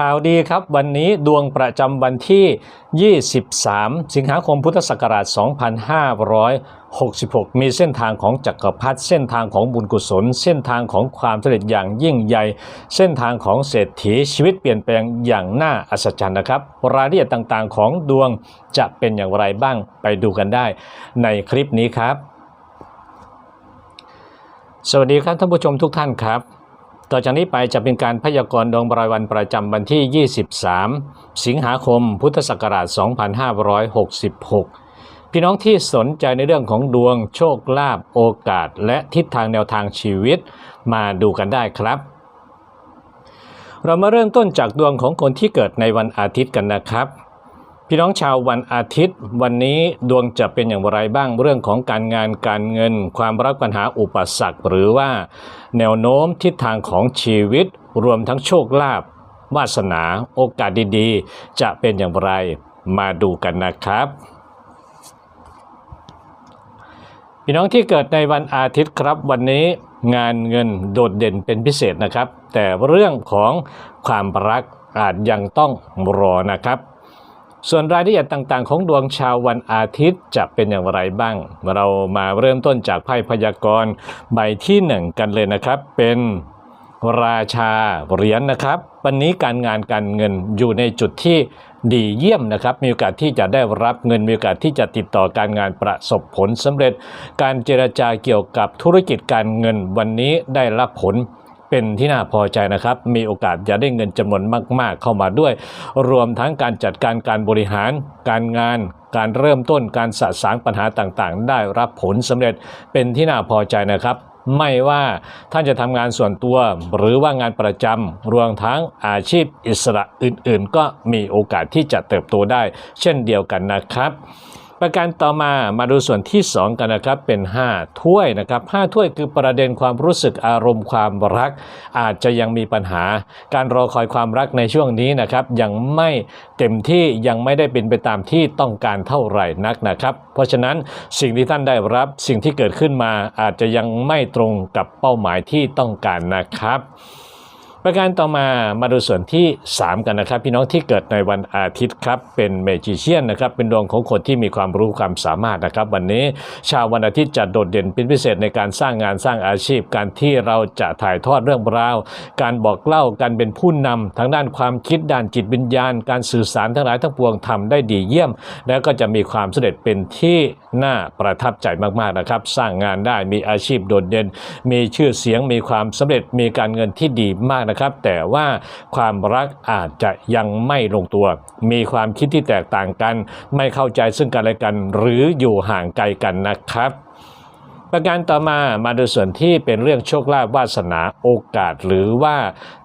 ข่าวดีครับวันนี้ดวงประจำวันที่ 23 สิงหาคมพุทธศักราช 2566 มีเส้นทางของจักรพรรดิเส้นทางของบุญกุศล เส้นทางของความสำเร็จอย่างยิ่งใหญ่ เส้นทางของเศรษฐีชีวิตเปลี่ยนแปลงอย่างน่าอัศจรรย์นะครับ รายละเอียดต่างๆ ของดวงจะเป็นอย่างไรบ้างไปดูกันได้ ในคลิปนี้ครับ สวัสดีครับท่านผู้ชมทุกท่านครับ ต่อจากนี้ไปจะเป็นการพยากรณ์ดวงรายวันประจำวันที่ 23 สิงหาคม พุทธศักราช 2566 พี่น้องที่สนใจในเรื่องของดวงโชคลาภโอกาส และทิศทางแนวทางชีวิตมาดูกันได้ครับ เรามาเริ่มต้นจากดวงของคนที่เกิดในวันอาทิตย์กันนะครับ พี่น้องชาววันอาทิตย์ วันนี้ดวงจะเป็นอย่างไรบ้างเรื่องของการงานการเงิน ความรักปัญหาอุปสรรคหรือว่า แนวโน้มทิศทางของชีวิต รวมทั้งโชคลาภวาสนาโอกาสดีๆ จะเป็นอย่างไรมาดูกันนะครับพี่น้องที่เกิดในวันอาทิตย์ครับวันนี้งานเงินโดดเด่นเป็นพิเศษนะครับ แต่เรื่องของความรักอาจยังต้องรอนะครับ ส่วนรายละเอียดต่างๆ ของดวงชาววันอาทิตย์จะเป็นอย่างไรบ้าง เรามาเริ่มต้นจากไพ่พยากรณ์ใบที่หนึ่งกันเลยนะครับ เป็นราชาเหรียญนะครับ วันนี้การงานการเงินอยู่ในจุดที่ดีเยี่ยมนะครับ มีโอกาสที่จะได้รับเงินมีโอกาสที่จะติดต่อการงานประสบผลสำเร็จ การเจรจาเกี่ยวกับธุรกิจการเงินวันนี้ได้รับผล เป็นที่น่าพอใจนะครับ มีโอกาสจะได้เงินจำนวนมาก ๆ เข้ามาด้วย รวมทั้งการจัดการการบริหาร การงาน การเริ่มต้นการสะสางปัญหาต่างๆ ได้รับผลสำเร็จเป็นที่น่าพอใจนะครับไม่ว่าท่านจะทำงานส่วนตัวหรือว่างานประจำรวมทั้งอาชีพอิสระอื่นๆ ก็มีโอกาสที่จะเติบโตได้ เช่นเดียวกันนะครับ ประการต่อมามาดูส่วนที่ 2 กันนะครับเป็น 5 ถ้วยนะครับ5ถ้วยคือประเด็นความรู้สึกอารมณ์ความรัก อาจจะยังมีปัญหา การรอคอยความรักในช่วงนี้นะครับยังไม่เต็มที่ยังไม่ได้เป็นไปตามที่ต้องการเท่าไหร่นักนะครับ เพราะฉะนั้นสิ่งที่ท่านได้รับสิ่งที่เกิดขึ้นมาอาจจะยังไม่ตรงกับเป้าหมายที่ต้องการนะครับ ประการต่อมามาดูส่วนที่ 3 กันนะครับ พี่น้องที่เกิดในวันอาทิตย์ครับเป็นเมจิเชียนนะครับเป็นดวงของคนที่มีความรู้ความสามารถนะครับ วันนี้ชาววันอาทิตย์จะโดดเด่นเป็นพิเศษในการสร้างงานสร้างอาชีพ การที่เราจะถ่ายทอดเรื่องราว การบอกเล่าการเป็นผู้นำทางด้านความคิดด้านจิตวิญญาณ การสื่อสารทั้งหลายทั้งปวงทำได้ดีเยี่ยม แล้วก็จะมีความสำเร็จเป็นที่น่าประทับใจมากๆนะครับ สร้างงานได้มีอาชีพโดดเด่น มีชื่อเสียงมีความสำเร็จมีการเงินที่ดีมากนะครับ แต่ว่าความรักอาจจะยังไม่ลงตัว มีความคิดที่แตกต่างกัน ไม่เข้าใจซึ่งกันและกัน หรืออยู่ห่างไกลกันนะครับ ประการต่อมามาดูส่วนที่เป็นเรื่องโชคลาภวาสนาโอกาส หรือว่า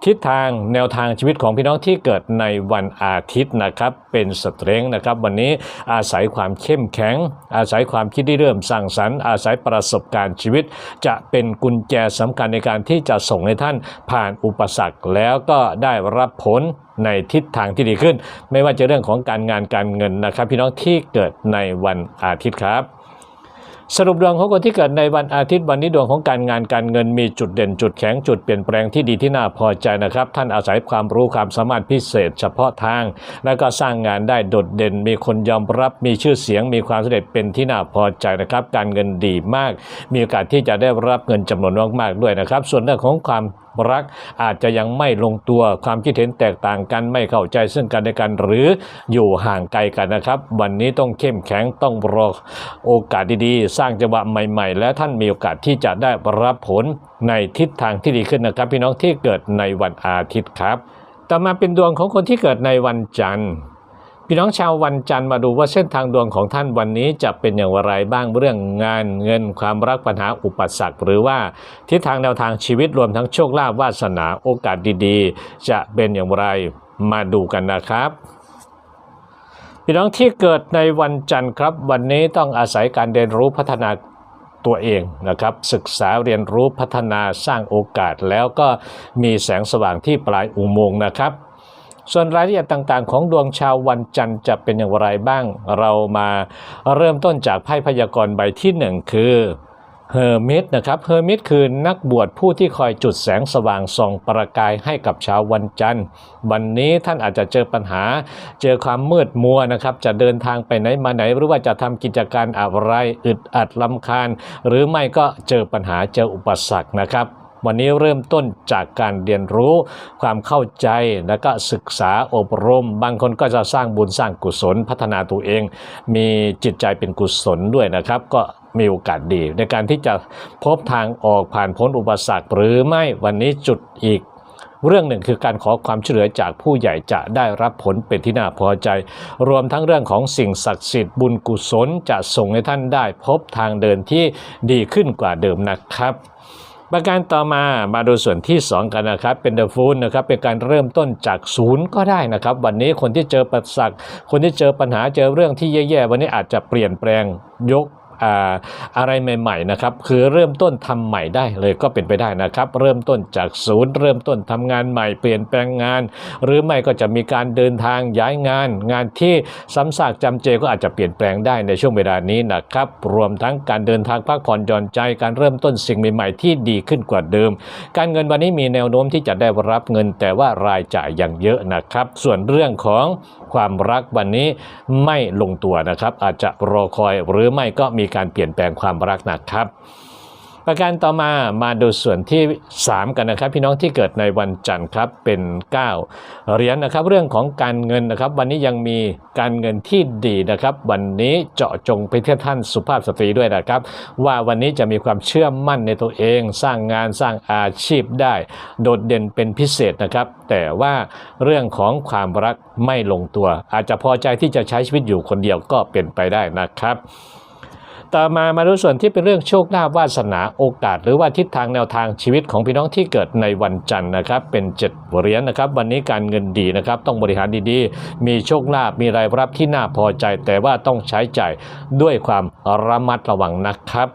ทิศทางแนวทางชีวิตของพี่น้องที่เกิดในวันอาทิตย์นะครับเป็นสเตรงนะครับ วันนี้อาศัยความเข้มแข็ง อาศัยความคิดที่เริ่มสร้างสรรค์ อาศัยประสบการณ์ชีวิต จะเป็นกุญแจสำคัญในการที่จะส่งให้ท่านผ่านอุปสรรคแล้วก็ได้รับผลในทิศทางที่ดีขึ้น ไม่ว่าจะเรื่องของการงานการเงินนะครับ พี่น้องที่เกิดในวันอาทิตย์ครับ สรุปดวงของคนที่เกิดในวันอาทิตย์วันนี้ดวงของการงานการเงินมีจุดเด่นจุดแข็งจุดเปลี่ยนแปลงที่ดีที่น่าพอใจนะครับ ท่านอาศัยความรู้ความสามารถพิเศษ เฉพาะทาง แล้วก็สร้างงานได้โดดเด่น มีคนยอมรับมีชื่อเสียง มีความสำเร็จเป็นที่น่าพอใจนะครับ การเงินดีมาก มีโอกาสที่จะได้รับเงินจำนวนมากๆด้วยนะครับ ส่วนเรื่องของความ รัก อาจจะยังไม่ลงตัวความคิดเห็นแตกต่างกันไม่เข้าใจซึ่งกันและกันหรืออยู่ห่างไกลกันนะครับ วันนี้ต้องเข้มแข็งต้องรอโอกาสดีๆ สร้างจังหวะใหม่ ๆ และท่านมีโอกาสที่จะได้รับผลในทิศทางที่ดีขึ้นนะครับ พี่น้องที่เกิดในวันอาทิตย์ครับ ต่อมาเป็นดวงของคนที่เกิดในวันจันทร์ พี่น้องชาววันจันทร์มาดูว่าเส้นทางดวงของท่านวันนี้จะเป็นอย่างไรบ้างเรื่องงานเงินความรักปัญหาอุปสรรคหรือว่าทิศทางแนวทางชีวิตรวมทั้งโชคลาภวาสนาโอกาสดีๆ จะเป็นอย่างไรมาดูกันนะครับพี่น้องที่เกิดในวันจันทร์ครับ วันนี้ต้องอาศัยการเรียนรู้พัฒนาตัวเองนะครับศึกษาเรียนรู้พัฒนาสร้างโอกาสแล้วก็มีแสงสว่างที่ปลายอุโมงค์นะครับ ส่วนรายละเอียดต่างๆ ของดวงชาววันจันทร์จะเป็นอย่างไรบ้าง เรามาเริ่มต้นจากไพ่พยากรณ์ใบที่หนึ่งคือเฮอร์มิตนะครับเฮอร์มิตคือนักบวชผู้ที่คอยจุดแสงสว่างส่องประกายให้กับชาววันจันทร์ วันนี้ท่านอาจจะเจอปัญหา เจอความมืดมัวนะครับ จะเดินทางไปไหนมาไหน หรือว่าจะทำกิจการอะไรอึดอัดลำคาญ หรือไม่ก็เจอปัญหาเจออุปสรรคนะครับ วันนี้เริ่มต้นจากการเรียนรู้ความเข้าใจแล้วก็ศึกษาอบรม บางคนก็จะสร้างบุญสร้างกุศล พัฒนาตัวเอง มีจิตใจเป็นกุศลด้วยนะครับ ก็มีโอกาสดี ในการที่จะพบทางออกผ่านพ้นอุปสรรค หรือไม่วันนี้จุดอีกเรื่องหนึ่งคือการขอความช่วยเหลือจากผู้ใหญ่จะได้รับผลเป็นที่น่าพอใจ รวมทั้งเรื่องของสิ่งศักดิ์สิทธิ์บุญกุศลจะส่งให้ท่านได้พบทางเดินที่ดีขึ้นกว่าเดิมนะครับ ประการต่อมามาดูส่วนที่ 2 กันนะครับ เป็นเดอะฟูนนะครับเป็นการเริ่มต้นจากศูนย์ก็ได้นะครับ วันนี้คนที่เจอปัสสักคนที่เจอปัญหาเจอเรื่องที่แย่ๆวันนี้อาจจะเปลี่ยนแปลงยก อะไรใหม่ๆนะครับคือเริ่มต้นทำใหม่ได้เลยก็เป็นไปได้นะครับ เริ่มต้นจากศูนย์ เริ่มต้นทำงานใหม่เปลี่ยนแปลงงาน หรือไม่ก็จะมีการเดินทางย้ายงาน งานที่ซ้ำซากจำเจก็อาจจะเปลี่ยนแปลงได้ในช่วงเวลานี้นะครับ รวมทั้งการเดินทางพักผ่อนหย่อนใจ การเริ่มต้นสิ่งใหม่ๆที่ดีขึ้นกว่าเดิม การเงินวันนี้มีแนวโน้มที่จะได้รับเงินแต่ว่ารายจ่ายยังเยอะนะครับ ส่วนเรื่องของความรักวันนี้ไม่ลงตัวนะครับ อาจจะรอคอยหรือไม่ก็มีการเปลี่ยนแปลงความรักนะครับ ประการต่อมามาดูส่วนที่ 3 กันนะครับ พี่น้องที่เกิดในวันจันทร์ครับเป็น9เหรียญนะครับ เรื่องของการเงินนะครับ วันนี้ยังมีการเงินที่ดีนะครับ วันนี้เจาะจงไปที่ท่านสุภาพสตรีด้วยนะครับ ว่าวันนี้จะมีความเชื่อมั่นในตัวเอง สร้างงานสร้างอาชีพได้ โดดเด่นเป็นพิเศษนะครับ แต่ว่าเรื่องของความรักไม่ลงตัว อาจจะพอใจที่จะใช้ชีวิตอยู่คนเดียวก็เป็นไปได้นะครับ ต่อมามาดูส่วนที่เป็นเรื่องโชคลาภวาสนาโอกาส หรือว่าทิศทางแนวทางชีวิตของพี่น้องที่เกิดในวันจันทร์นะครับ เป็นเจ็ดเหรียญนะครับ วันนี้การเงินดีนะครับ ต้องบริหารดีๆ มีโชคลาภมีรายรับที่น่าพอใจ แต่ว่าต้องใช้จ่ายด้วยความระมัดระวังนะครับ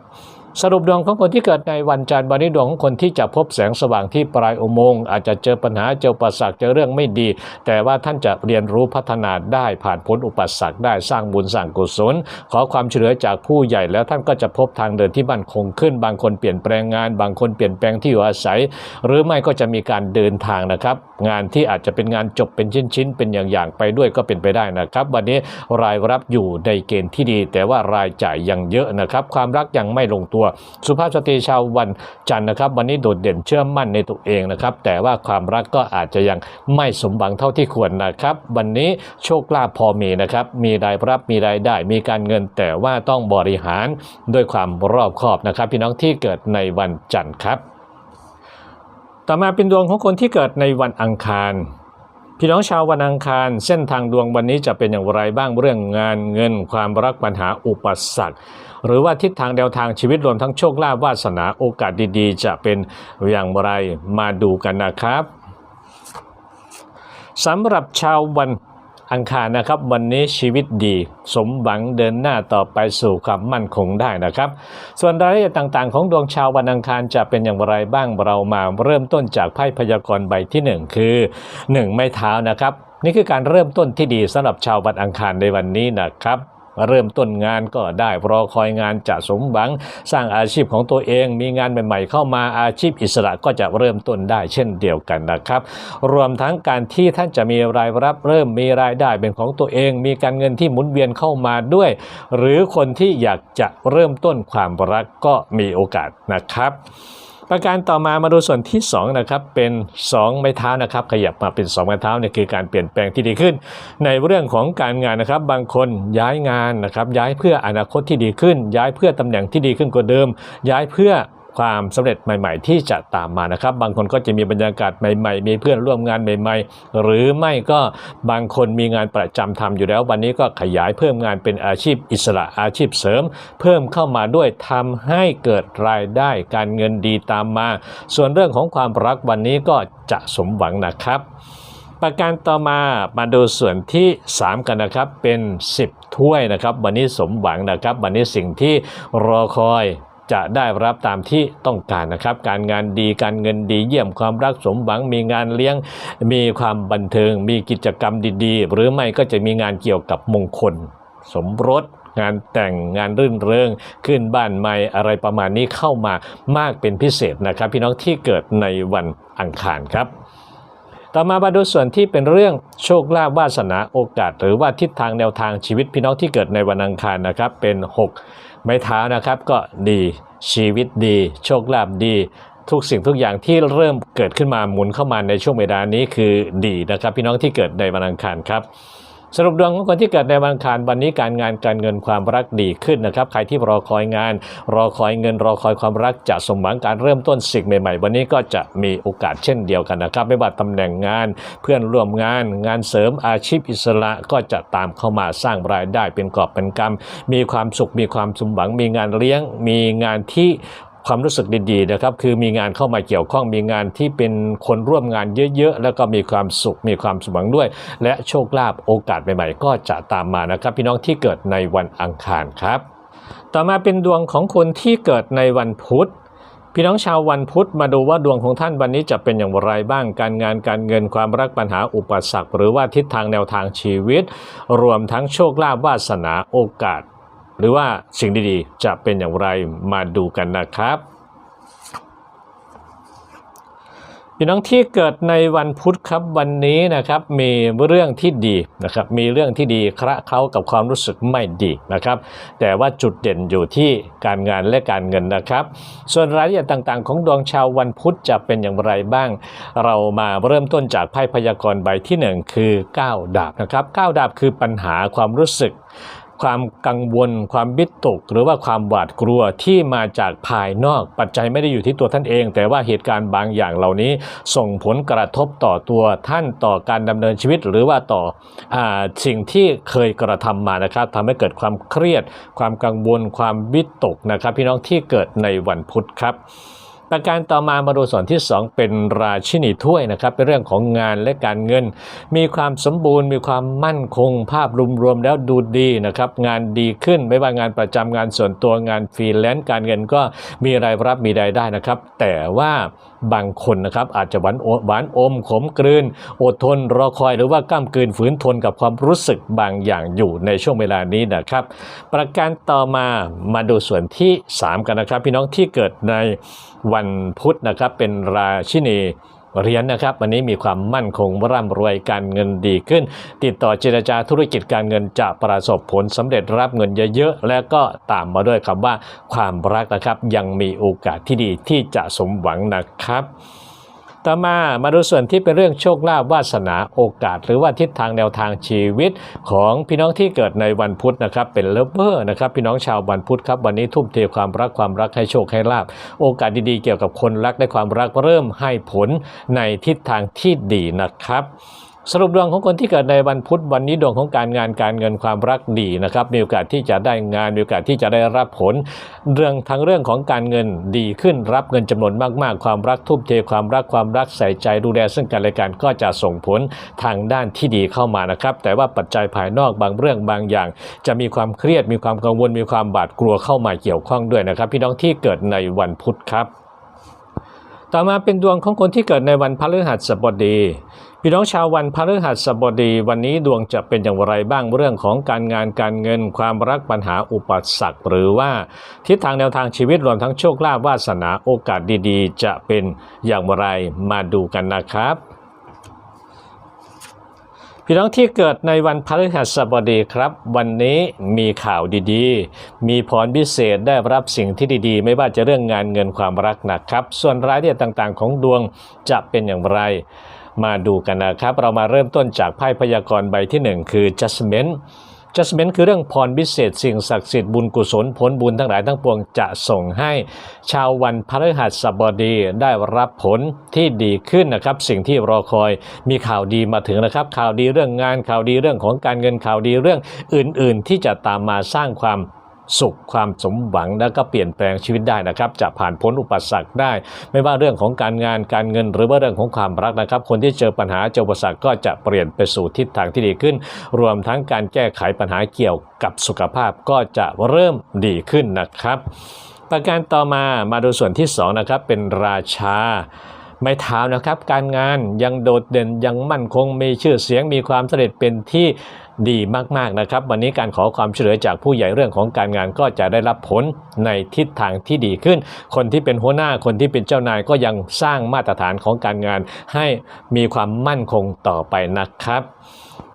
สรุปดวงของคนที่เกิดในวันจันทร์วันนี้ดวงของคนที่จะพบแสงสว่างที่ปลายอุโมงค์อาจจะเจอปัญหาเจออุปสรรคเจอเรื่องไม่ดี แต่ว่าท่านจะเรียนรู้พัฒนาได้ผ่านพ้นอุปสรรคได้สร้างบุญสร้างกุศล ขอความช่วยเหลือจากผู้ใหญ่แล้วท่านก็จะพบทางเดินที่มั่นคงขึ้น บางคนเปลี่ยนแปลงงาน บางคนเปลี่ยนแปลงที่อยู่อาศัย หรือไม่ก็จะมีการเดินทางนะครับ งานที่อาจจะเป็นงานจบเป็นชิ้นๆเป็นอย่างๆไปด้วยก็เป็นไปได้นะครับ วันนี้รายรับอยู่ในเกณฑ์ที่ดี แต่ว่ารายจ่ายยังเยอะนะครับ ความรักยังไม่ลงตัวสุภาพสตรีชาววันจันทร์นะครับ วันนี้โดดเด่นเชื่อมั่นในตัวเองนะครับ แต่ว่าความรักก็อาจจะยังไม่สมหวังเท่าที่ควรนะครับ วันนี้โชคลาภพอมีนะครับ มีรายรับมีรายได้ มีการเงินแต่ว่าต้องบริหารด้วยความรอบคอบนะครับ พี่น้องที่เกิดในวันจันทร์ครับ ต่อมาเป็นดวงของคนที่เกิดในวันอังคารพี่น้องชาววันอังคาร เส้นทางดวงวันนี้จะเป็นอย่างไรบ้างเรื่องงานเงิน ความรักปัญหาอุปสรรค หรือว่าทิศทางแนวทางชีวิตรวมทั้งโชคลาภวาสนาโอกาสดีๆ จะเป็นอย่างไรมาดูกันนะครับสำหรับชาววันอังคารนะครับ วันนี้ชีวิตดี สมหวังเดินหน้าต่อไปสู่ความมั่นคงได้นะครับ ส่วนรายละเอียดต่างๆ ของดวงชาววันอังคารจะเป็นอย่างไรบ้างเรามาเริ่มต้นจากไพ่พยากรณ์ใบที่ 1 คือ 1 ไม้เท้านะครับ นี่คือการเริ่มต้นที่ดีสำหรับชาววันอังคารในวันนี้นะครับ เริ่มต้นงานก็ได้รอคอยงานจะสมหวัง สร้างอาชีพของตัวเอง มีงานใหม่ ๆ เข้ามาอาชีพอิสระก็จะเริ่มต้นได้เช่นเดียวกันนะครับ รวมทั้งการที่ท่านจะมีรายรับเริ่มมีรายได้เป็นของตัวเอง มีการเงินที่หมุนเวียนเข้ามาด้วย หรือคนที่อยากจะเริ่มต้นความรักก็มีโอกาสนะครับ ประการต่อมามาดูส่วนที่2นะครับเป็น 2 ไม้เท้านะครับ ขยับมาเป็น 2 ไม้เท้าเนี่ยคือการเปลี่ยนแปลงที่ดีขึ้น ในเรื่องของการงานนะครับ บางคนย้ายงานนะครับ ย้ายเพื่ออนาคตที่ดีขึ้น ย้ายเพื่อตำแหน่งที่ดีขึ้นกว่าเดิม ย้ายเพื่อ ความสำเร็จใหม่ ๆ ที่จะตามมานะครับ บางคนก็จะมีบรรยากาศใหม่ ๆ มีเพื่อนร่วมงานใหม่ ๆ หรือไม่ก็บางคนมีงานประจำทำอยู่แล้ว วันนี้ก็ขยายเพิ่มงานเป็นอาชีพอิสระอาชีพเสริม เพิ่มเข้ามาด้วยทำให้เกิดรายได้การเงินดีตามมา ส่วนเรื่องของความรักวันนี้ก็จะสมหวังนะครับประการต่อมามาดูส่วนที่ 3 กันนะครับเป็น 10 ถ้วยนะครับ วันนี้สมหวังนะครับ วันนี้สิ่งที่รอคอย จะได้รับตามที่ต้องการนะครับ การงานดีการเงินดีเยี่ยมความรักสมหวังมีงานเลี้ยง มีความบันเทิง มีกิจกรรมดี ๆ หรือไม่ก็จะมีงานเกี่ยวกับมงคล สมรสงานแต่งงานรื่นเริงขึ้นบ้านใหม่อะไรประมาณนี้เข้ามามากเป็นพิเศษนะครับ พี่น้องที่เกิดในวันอังคารครับ ต่อมามาดูส่วนที่เป็นเรื่องโชคลาภวาสนาโอกาส หรือว่าทิศทางแนวทางชีวิตพี่น้องที่เกิดในวันอังคารนะครับเป็น 6 ไม้เท้านะครับก็ดีชีวิตดี โชคลาภดี ทุกสิ่งทุกอย่างที่เริ่มเกิดขึ้นมาหมุนเข้ามาในช่วงเวลานี้คือดีนะครับ พี่น้องที่เกิดในวันอังคารครับ สรุปดวงของคนที่เกิดในวันอังคารวันนี้การงานการเงินความรักดีขึ้นนะครับใครที่รอคอยงาน รอคอยเงินรอคอยความรักจะสมหวังการเริ่มต้นสิ่งใหม่ ๆ วันนี้ก็จะมีโอกาสเช่นเดียวกันนะครับ ไม่ว่าตำแหน่งงานเพื่อนร่วมงาน งานเสริมอาชีพอิสระก็จะตามเข้ามาสร้างรายได้เป็นกอบเป็นกำมีความสุขมีความสมหวังมีงานเลี้ยง มีงานที่ ความรู้สึกดีๆนะครับ คือมีงานเข้ามาเกี่ยวข้องมีงานที่เป็นคนร่วมงานเยอะๆ แล้วก็มีความสุขมีความสมหวังด้วย และโชคลาภโอกาสใหม่ๆ ก็จะตามมานะครับ พี่น้องที่เกิดในวันอังคารครับ ต่อมาเป็นดวงของคนที่เกิดในวันพุธพี่น้องชาววันพุธมาดูว่าดวงของท่านวันนี้จะเป็นอย่างไรบ้าง การงานการเงินความรักปัญหาอุปสรรค หรือว่าทิศทางแนวทางชีวิต รวมทั้งโชคลาภวาสนาโอกาส หรือว่าสิ่งดีๆ จะเป็นอย่างไรมาดูกันนะครับพี่น้องที่เกิดในวันพุธครับวันนี้นะครับมีเรื่องที่ดีนะครับมีเรื่องที่ดีคระเขากับความรู้สึกไม่ดีนะครับแต่ว่าจุดเด่นอยู่ที่การงานและการเงินนะครับ ส่วนรายละเอียดต่างๆ ของดวงชาววันพุธจะเป็นอย่างไรบ้าง เรามาเริ่มต้นจากไพ่พยากรณ์ใบที่หนึ่งคือ 9 ดาบนะครับ9ดาบคือปัญหาความรู้สึก ความกังวล ความบิดตก หรือว่าความหวาดกลัวที่มาจากภายนอก ปัจจัยไม่ได้อยู่ที่ตัวท่านเอง แต่ว่าเหตุการณ์บางอย่างเหล่านี้ ส่งผลกระทบต่อตัวท่านต่อการดำเนินชีวิต หรือว่าต่ออสิ่งที่เคยกระทำมานะครับทำให้เกิดความเครียด ความกังวล ความบิดตกนะครับ พี่น้องที่เกิดในวันพุธครับ ประการต่อมามาดูส่วนที่ 2 เป็นราชินีถ้วยนะครับเป็นเรื่องของงานและการเงิน มีความสมบูรณ์ มีความมั่นคง ภาพรวมๆแล้วดูดีนะครับงานดีขึ้นไม่ว่างานประจำงานส่วนตัวงานฟรีแลนซ์การเงินก็มีรายรับมีรายได้นะครับ แต่ว่า บางคนนะครับอาจจะหวานโอหวานอมขมกลืน อดทนรอคอยหรือว่าก้ามกลืนฝืนทนกับความรู้สึกบางอย่างอยู่ในช่วงเวลานี้นะครับ ประการต่อมามาดูส่วนที่ 3 กันนะครับ พี่น้องที่เกิดในวันพุธนะครับเป็นราชินี เหรียญนะครับ วันนี้มีความมั่นคงร่ำรวยการเงินดีขึ้น ติดต่อเจรจาธุรกิจการเงินจะประสบผลสำเร็จรับเงินเยอะๆ และก็ตามมาด้วยคำว่าความรักนะครับ ยังมีโอกาสที่ดีที่จะสมหวังนะครับ ต่อมามาดูส่วนที่เป็นเรื่องโชคลาภวาสนาโอกาส หรือว่าทิศทางแนวทางชีวิตของพี่น้องที่เกิดในวันพุธนะครับเป็นเลฟเวอร์นะครับพี่น้องชาววันพุธครับวันนี้ทุ่มเทความรักความรักให้โชคให้ลาภโอกาสดีๆเกี่ยวกับคนรักและความรักเริ่มให้ผลในทิศทางที่ดีนะครับ สรุปดวงของคนที่เกิดในวันพุธวันนี้ดวงของการงานการเงินความรักดีนะครับมีโอกาสที่จะได้งานมีโอกาสที่จะได้รับผล เรื่องทั้งเรื่องของการเงินดีขึ้นรับเงินจำนวนมากๆ ความรักทุ่มเทความรักความรักใส่ใจดูแลซึ่งกันและกันก็จะส่งผลทางด้านที่ดีเข้ามานะครับ แต่ว่าปัจจัยภายนอกบางเรื่องบางอย่าง จะมีความเครียดมีความกังวลมีความบาดกลัวเข้ามาเกี่ยวข้องด้วยนะครับ พี่น้องที่เกิดในวันพุธครับ ต่อมาเป็นดวงของคนที่เกิดในวันพฤหัสบดี พี่น้องชาววันพฤหัสบดีวันนี้ดวงจะเป็นอย่างไรบ้างเรื่องของการงานการเงินความรักปัญหาอุปสรรคหรือว่าทิศทางแนวทางชีวิตรวมทั้งโชคลาภวาสนาโอกาสดีๆ จะเป็นอย่างไรมาดูกันนะครับพี่น้องที่เกิดในวันพฤหัสบดีครับ วันนี้มีข่าวดีๆ มีพรพิเศษได้รับสิ่งที่ดีๆ ไม่ว่าจะเรื่องงานเงินความรักนะครับ ส่วนรายละเอียดต่างๆ ของดวงจะเป็นอย่างไร มาดูกันนะครับ เรามาเริ่มต้นจากไพ่พยากรณ์ใบที่ 1 คือ Judgment Judgment คือเรื่องพรพิเศษ สิ่งศักดิ์สิทธิ์บุญกุศลผลบุญทั้งหลายทั้งปวงจะส่งให้ชาววันพฤหัสบดีได้รับผลที่ดีขึ้นนะครับ สิ่งที่รอคอยมีข่าวดีมาถึงนะครับ ข่าวดีเรื่องงานข่าวดีเรื่องของการเงินข่าวดีเรื่องอื่น ๆ ที่จะตามมาสร้างความ สุขความสมหวังแล้วก็เปลี่ยนแปลงชีวิตได้นะครับ จะผ่านพ้นอุปสรรคได้ ไม่ว่าเรื่องของการงานการเงิน หรือว่าเรื่องของความรักนะครับ คนที่เจอปัญหาเจออุปสรรคก็จะเปลี่ยนไปสู่ทิศทางที่ดีขึ้น รวมทั้งการแก้ไขปัญหาเกี่ยวกับสุขภาพก็จะเริ่มดีขึ้นนะครับ ประการต่อมามาดูส่วนที่สองนะครับเป็นราชา ไม้เท้านะครับ การงานยังโดดเด่นยังมั่นคงมีชื่อเสียงมีความสำเร็จเป็นที่ดีมากๆนะครับ วันนี้การขอความช่วยเหลือจากผู้ใหญ่เรื่องของการงานก็จะได้รับผลในทิศทางที่ดีขึ้น คนที่เป็นหัวหน้าคนที่เป็นเจ้านายก็ยังสร้างมาตรฐานของการงานให้มีความมั่นคงต่อไปนะครับ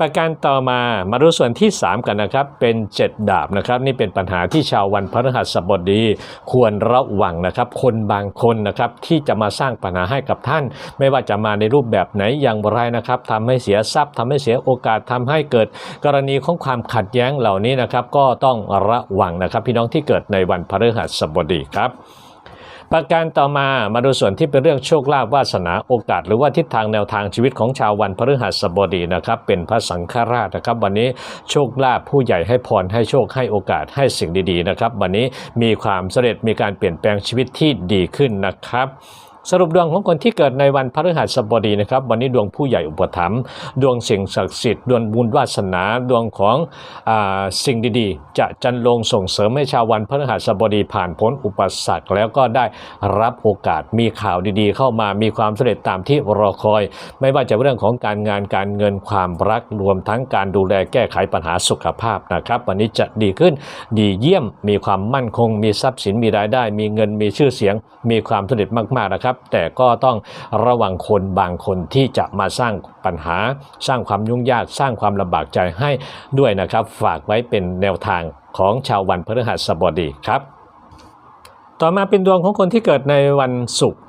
ประการต่อมามาดูส่วนที่ 3 กันนะครับ เป็น 7 ดาบนะครับ นี่เป็นปัญหาที่ชาววันพฤหัสบดี ควรระวังนะครับ คนบางคนนะครับที่จะมาสร้างปัญหาให้กับท่าน ไม่ว่าจะมาในรูปแบบไหนอย่างไรนะครับทำให้เสียทรัพย์ทำให้เสียโอกาสทำให้เกิด กรณีของความขัดแย้งเหล่านี้นะครับ ก็ต้องระวังนะครับ พี่น้องที่เกิดในวันพฤหัสบดีครับ ประการต่อมามาดูส่วนที่เป็นเรื่องโชคลาภวาสนาโอกาส หรือว่าทิศทางแนวทางชีวิตของชาววันพฤหัสบดีนะครับ เป็นพระสังฆราชนะครับ วันนี้โชคลาภผู้ใหญ่ให้พรให้โชคให้โอกาสให้สิ่งดีๆนะครับ วันนี้มีความสำเร็จมีการเปลี่ยนแปลงชีวิตที่ดีขึ้นนะครับ สรุปดวงของคนที่เกิดในวันพฤหัสบดีนะครับ วันนี้ดวงผู้ใหญ่อุปถัมภ์ดวงสิ่งศักดิ์สิทธิ์ดวงบุญวาสนาดวงของอสิ่งดีๆ จะจันลงส่งเสริมให้ชาววันพฤหัสบดีผ่านพ้นอุปสรรคแล้วก็ได้รับโอกาสมีข่าวดีๆ เข้ามามีความสำเร็จตามที่รอคอย ไม่ว่าจะเรื่องของการงานการเงินความรักรวมทั้งการดูแลแก้ไขปัญหาสุขภาพนะครับ วันนี้จะดีขึ้นดีเยี่ยมมีความมั่นคง มีทรัพย์สินมีรายได้ มีเงินมีชื่อเสียง มีความสำเร็จมากๆนะครับแต่ก็ต้องระวังคนบางคนที่จะมาสร้างปัญหา สร้างความยุ่งยาก สร้างความลำบากใจให้ด้วยนะครับ ฝากไว้เป็นแนวทางของชาววันพฤหัสบดีครับ ต่อมาเป็นดวงของคนที่เกิดในวันศุกร์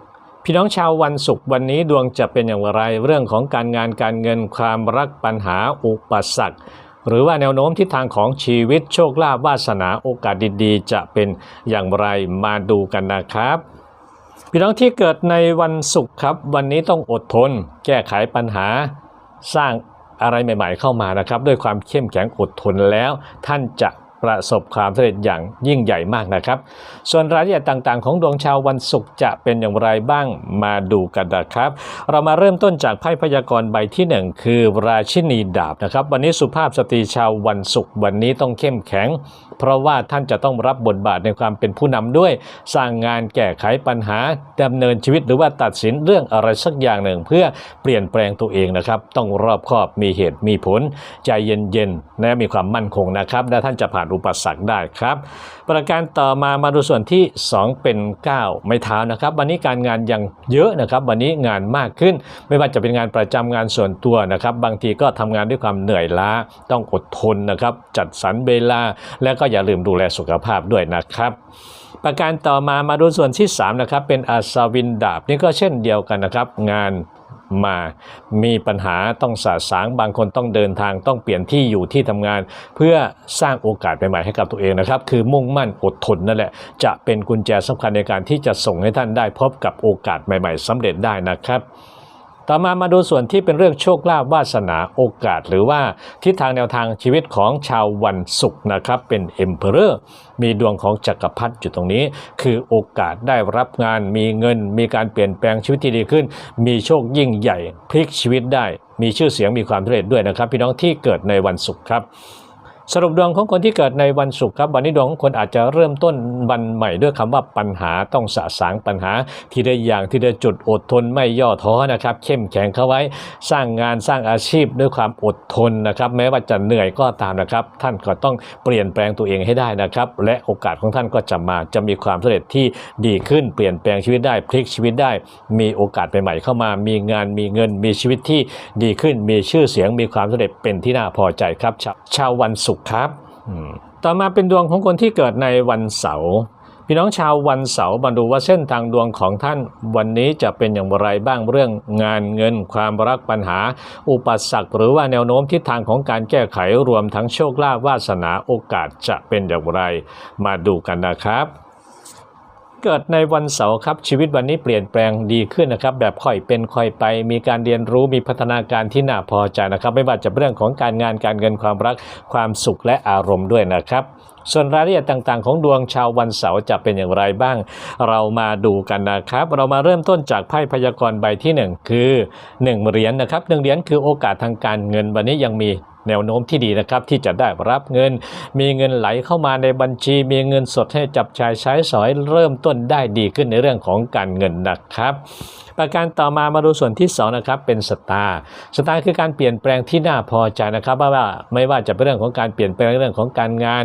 พี่น้องชาววันศุกร์วันนี้ดวงจะเป็นอย่างไรเรื่องของการงานการเงินความรักปัญหาอุปสรรคหรือว่าแนวโน้มทิศทางของชีวิตโชคลาภวาสนาโอกาสดีๆ จะเป็นอย่างไรมาดูกันนะครับ พี่น้องที่เกิดในวันศุกร์ครับ วันนี้ต้องอดทน แก้ไขปัญหาสร้างอะไรใหม่ ๆ เข้ามานะครับ ด้วยความเข้มแข็งอดทนแล้ว ท่านจะ ประสบความสำเร็จอย่างยิ่งใหญ่มากนะครับ ส่วนรายละเอียดต่างๆ ของดวงชาววันศุกร์จะเป็นอย่างไรบ้างมาดูกันนะครับ เรามาเริ่มต้นจากไพ่พยากรณ์ใบที่หนึ่งคือราชินีดาบนะครับ วันนี้สุภาพสตรีชาววันศุกร์วันนี้ต้องเข้มแข็ง เพราะว่าท่านจะต้องรับบทบาทในความเป็นผู้นำด้วย สร้างงานแก้ไขปัญหาดำเนินชีวิตหรือว่าตัดสินเรื่องอะไรสักอย่างหนึ่ง เพื่อเปลี่ยนแปลงตัวเองนะครับ ต้องรอบคอบมีเหตุมีผล ใจเย็นๆและมีความมั่นคงนะครับและท่านจะผ่านอุปสรรคได้ครับ ประการต่อมามาดูส่วนที่ 2 เป็น 9 ไม่เท้านะครับ วันนี้การงานยังเยอะนะครับ วันนี้งานมากขึ้น ไม่ว่าจะเป็นงานประจำงานส่วนตัวนะครับ บางทีก็ทำงานด้วยความเหนื่อยล้าต้องอดทนนะครับจัดสรรเวลา และก็อย่าลืมดูแลสุขภาพด้วยนะครับประการต่อมามาดูส่วนที่3นะครับเป็นอาสาวินดาบนี่ก็เช่นเดียวกันนะครับ งาน มา มีปัญหาต้องสาสางบางคนต้องเดินทางต้องเปลี่ยนที่อยู่ที่ทำงาน เพื่อสร้างโอกาสใหม่ๆให้กับตัวเองนะครับ คือมุ่งมั่นอดทนนั่นแหละ จะเป็นกุญแจสำคัญในการที่จะส่งให้ท่านได้พบกับโอกาสใหม่ ๆสำเร็จได้นะครับ ต่อมามาดูส่วนที่เป็นเรื่องโชคลาภวาสนาโอกาส หรือว่าทิศทางแนวทางชีวิตของชาววันศุกร์นะครับ เป็นเอ็มเพอเรอร์มีดวงของจักรพรรดิอยู่ตรงนี้ คือโอกาสได้รับงาน มีเงิน มีการเปลี่ยนแปลงชีวิตที่ดีขึ้น มีโชคยิ่งใหญ่พลิกชีวิตได้ มีชื่อเสียงมีความสำเร็จด้วยนะครับ พี่น้องที่เกิดในวันศุกร์ครับ สรุปดวงของคนที่เกิดในวันศุกร์ครับ วันนี้ดวงของคนอาจจะเริ่มต้นวันใหม่ด้วยคำว่าปัญหาต้องสะสางปัญหา ทีละอย่างทีละจุดอดทนไม่ย่อท้อนะครับ เข้มแข็งเข้าไว้ สร้างงานสร้างอาชีพด้วยความอดทนนะครับ แม้ว่าจะเหนื่อยก็ตามนะครับ ท่านก็ต้องเปลี่ยนแปลงตัวเองให้ได้นะครับ และโอกาสของท่านก็จะมาจะมีความสำเร็จที่ดีขึ้นเปลี่ยนแปลงชีวิตได้พลิกชีวิตได้ มีโอกาสใหม่ๆเข้ามา มีงานมีเงินมีชีวิตที่ดีขึ้นมีชื่อเสียงมีความสำเร็จเป็นที่น่าพอใจครับชาววันศุกร์ครับ ต่อมาเป็นดวงของคนที่เกิดในวันเสาร์พี่น้องชาววันเสาร์มาดูว่าเส้นทางดวงของท่านวันนี้จะเป็นอย่างไรบ้างเรื่องงานเงิน ความรักปัญหา อุปสรรคหรือว่าแนวโน้มทิศทางของการแก้ไขรวมทั้งโชคลาภวาสนาโอกาสจะเป็นอย่างไร มาดูกันนะครับ เกิดในวันเสาร์ครับชีวิตวันนี้เปลี่ยนแปลงดีขึ้นนะครับ แบบค่อยเป็นค่อยไป มีการเรียนรู้มีพัฒนาการที่น่าพอใจนะครับ ไม่ว่าจะเรื่องของการงานการเงินความรักความสุขและอารมณ์ด้วยนะครับส่วนรายละเอียดต่างๆ ของดวงชาววันเสาร์จะเป็นอย่างไรบ้าง เรามาดูกันนะครับ เรามาเริ่มต้นจากไพ่พยากรณ์ใบที่ 1 คือ 1 เหรียญนะครับหนึ่งเหรียญคือโอกาสทางการเงินวันนี้ยังมี แนวโน้มที่ดีนะครับที่จะได้รับเงิน มีเงินไหลเข้ามาในบัญชี มีเงินสดให้จับจ่ายใช้สอยเริ่มต้นได้ดีขึ้นในเรื่องของการเงินนะครับประการต่อมามาดูส่วนที่สองนะครับเป็นสตาร์สตาร์คือการเปลี่ยนแปลงที่น่าพอใจนะครับว่าไม่ว่าจะเป็นเรื่องของการเปลี่ยนแปลงเรื่องของการงาน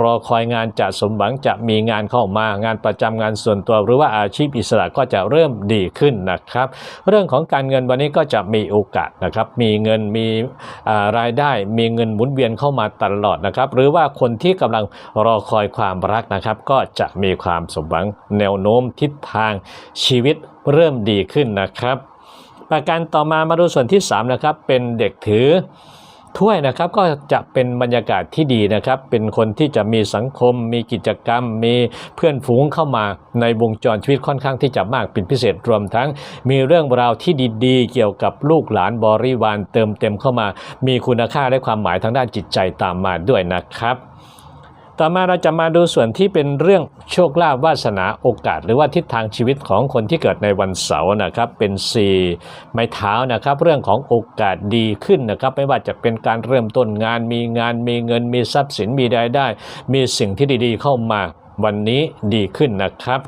รอคอยงานจะสมหวังจะมีงานเข้ามางานประจำงานส่วนตัว หรือว่าอาชีพอิสระก็จะเริ่มดีขึ้นนะครับ เรื่องของการเงินวันนี้ก็จะมีโอกาสนะครับมีเงินมีรายได้มีเงินหมุนเวียนเข้ามาตลอดนะครับ หรือว่าคนที่กำลังรอคอยความรักนะครับ ก็จะมีความสมหวังแนวโน้มทิศทางชีวิตเริ่มดีขึ้นนะครับ ประการต่อมามาดูส่วนที่สามนะครับเป็นเด็กถือ ถ้วยนะครับก็จะเป็นบรรยากาศที่ดีนะครับ เป็นคนที่จะมีสังคม มีกิจกรรม มีเพื่อนฝูงเข้ามาในวงจรชีวิตค่อนข้างที่จะมากเป็นพิเศษรวมทั้ง มีเรื่องราวที่ดีๆ เกี่ยวกับลูกหลานบริวารเติมเต็มเข้ามา มีคุณค่าและความหมายทางด้านจิตใจตามมาด้วยนะครับ ต่อมาเราจะมาดูส่วนที่เป็นเรื่องโชคลาภวาสนาโอกาส หรือว่าทิศทางชีวิตของคนที่เกิดในวันเสาร์นะครับเป็น 4 ไม้เท้านะครับ เรื่องของโอกาสดีขึ้นนะครับ ไม่ว่าจะเป็นการเริ่มต้นงานมีงานมีเงินมีทรัพย์สินมีรายได้ มีสิ่งที่ดีๆเข้ามาวันนี้ดีขึ้นนะครับ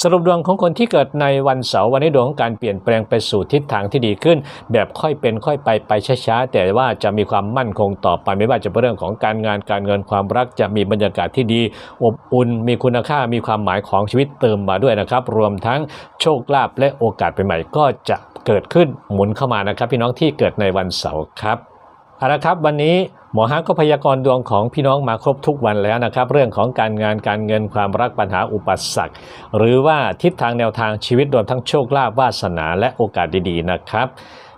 สรุปดวงของคนที่เกิดในวันเสาร์วันนี้ดวงของการเปลี่ยนแปลงไปสู่ทิศทางที่ดีขึ้น แบบค่อยเป็นค่อยไปไปช้าๆแต่ว่าจะมีความมั่นคงต่อไปไม่ว่าจะเป็นเรื่องของการงานการเงินความรักจะมีบรรยากาศที่ดี อบอุ่นมีคุณค่ามีความหมายของชีวิตเติมมาด้วยนะครับ รวมทั้งโชคลาภและโอกาสใหม่ๆก็จะเกิดขึ้นหมุนเข้ามานะครับ พี่น้องที่เกิดในวันเสาร์ครับ เอาละครับวันนี้หมอฮักก็พยากรณ์ดวงของพี่น้องมาครบทุกวันแล้วนะครับ เรื่องของการงานการเงินความรักปัญหาอุปสรรคหรือว่าทิศทางแนวทางชีวิตรวมทั้งโชคลาภวาสนาและโอกาสดีๆนะครับ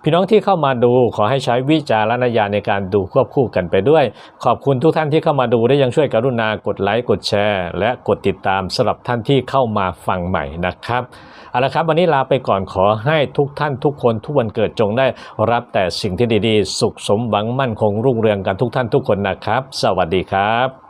พี่น้องที่เข้ามาดูขอให้ใช้วิจารณญาณในการดูควบคู่กันไปด้วย ขอบคุณทุกท่านที่เข้ามาดูได้ยังช่วยกรุณากดไลค์กดแชร์ และกดติดตามสำหรับท่านที่เข้ามาฟังใหม่นะครับ เอาละครับวันนี้ลาไปก่อนขอให้ทุกท่านทุกคนทุกวันเกิดจงได้รับแต่สิ่งที่ดีๆ สุขสมหวังมั่นคงรุ่งเรืองกันทุกท่านทุกคนนะครับ สวัสดีครับ